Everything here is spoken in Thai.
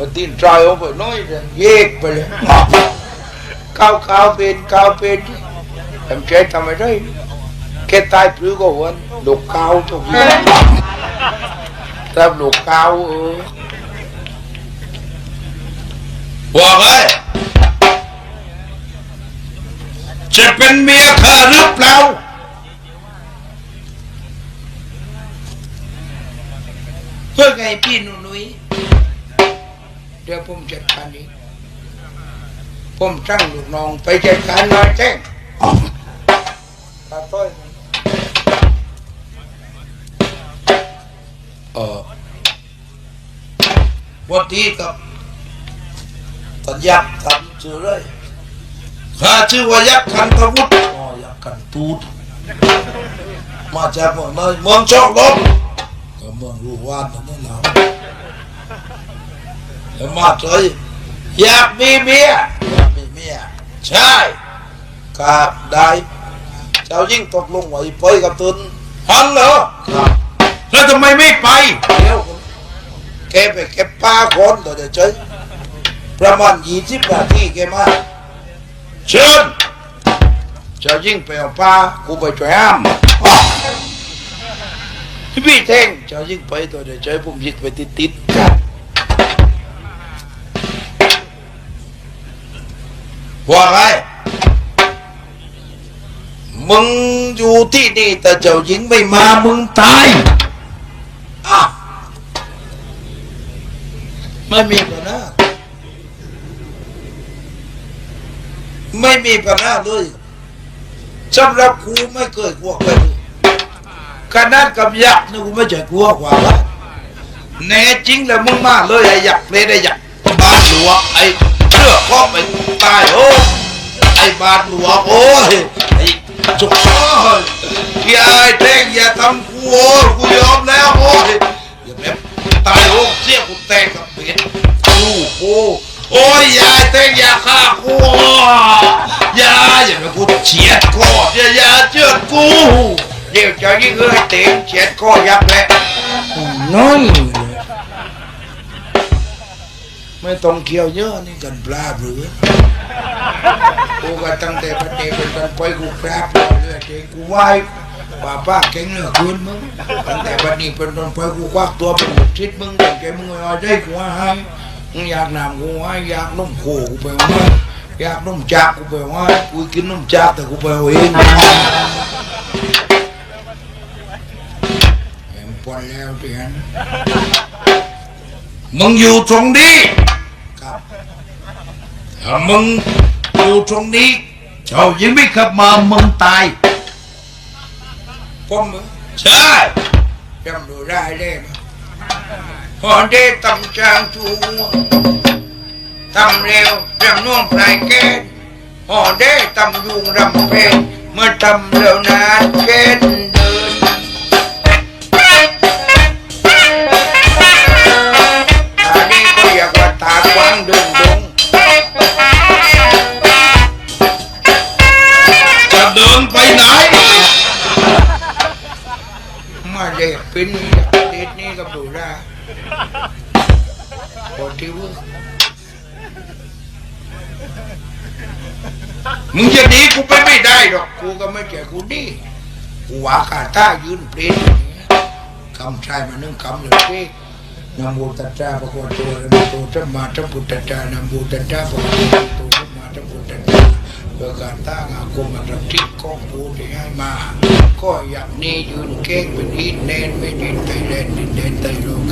พอตีนตรายออกไปน้อยเลยเยกไปเลยก้าวก้าวเป็นก้าวเป็นทำใจทำไมได้แค่ตายปลื้ก็วันลูกก้าวทุกอย่างถ้าลูกก้าวเออว่าไงจะเป็นเมียข้าหรือเปล่าเพื่อไงพี่หนุ่นุ้ยเดี๋ยวผมจัดการเองผมจ้างลูกน้องไปจัดการหน่อยแจ้งตาต้อยมันเออวันที่กับตันยักษ์ทำชื่อเลยข้าชื่อว่ายักษ์ขันทวุฒิอ๋อยักษ์ขันตูดมาจากเมืองเลยเมืองชอกลมก็เมืองรูวานนั่นแหละ แล้วมาเลยอยากมีเมียอยากมีเมียใช่ครับได้เจ้ายิ่งตกลงไว้ไปกับตุนฮันเหรอครับแล้วทำไมไม่ไปเดี๋ยวผมแกไปเก็บปลาก่อนเดี๋ยวเดี๋ยวเฉยประมาณยี่สิบนาทีแกมาเชิญเจะยิ่งไปเอาปลากูไปช่วยห้ามอ้าวพี่เท่งเจะยิ่งไปตัวเดี๋ยวเจอผมยิงไปติดติด ๆกันว่าไงมึงอยู่ที่นี่แต่เจ้าหญิงไม่มามึงตายอะไม่มีปัญหาไม่มีปัญหาเลยสำหรับกูไม่เคยกลัวใครเลยขนาดกับยักษ์นี่กูไม่เคยกลัวกว่าละแน่จริงแล้วมึงมาเลยไอ้ยักษ์เลยไอ้ยักษ์บาดหลวงไอ้เชื่อก็ไป ตายโอ้ไอ้บาดหลวงโอ้ยไอ้จุกโอ้ยอย่าไอ้เท่งอย่าทำกูโอ้ยกูยอมแล้วโอ้ยอย่าแบบตายโอ้เสียกูแตกกับเป็ดกูโอ้โอ้ยยาไอ้เท่งอย่าฆ่ากูย่าอย่าไปกูเฉียดคออย่าอย่าเชือดกูเดี๋ยวเจะยิ่งเอ้ยเต็งเฉียดคอยักษ์แหละน้อย ไม่ต้องเกี่ยวเยอะนี่กันปลาหรือกูก็ตั้งแต่ประเดี๋ยวเป็นไปกูกราบเลยเรื่อยๆกูไหวป้าป้าเก่งเหลือเกินมึงตั้งแต่บัดนี้เป็นต้นไปกูควักตัวเป็นลูกชิดมึงตั้งใจมึงเอาได้กูให้มึงอยากนำกูให้อยากนุ่มโคกูไปให้อยากนุ่มจากกูไปให้กูกินนุ่มจากแต่กูไปเอาเองแหมปนแล้วเตียนมึงอยู่ตรงนี้ ถ้ามึงอยู่ตรงนี้เจ้ายังไม่ขับมามึงตายผมเหรอใช่จำดูได้เลยมั้ยพอได้ตำจางจูทำเร็วรำน่วงปลายแกนพอได้ตำยุงรำเพลงเมื่อทำเร็วนานเกนเเด็ดนี้กับดูได้พอที่ว่ามึงจะหนีกูไปไม่ได้หรอก กูก็ไม่แก่กูนี่กูว่าขาต้ายืนเปลี่ยนอย่างคำชายมานึ่งคำเลยที่นำบูตัจจาปะโกวตัวนะโตจัมมาจัมพุทธจจานำบูตัจจาปะโกวตัวจัมมาจัมพุทธัจจา เพื่อการตั้งอาคมรับทิศของกูที่ให้มา ก็อยากนี่ยืนเก้งเป็นอินเนนไม่ดินไปเล่นด์ดินเดนไตโลก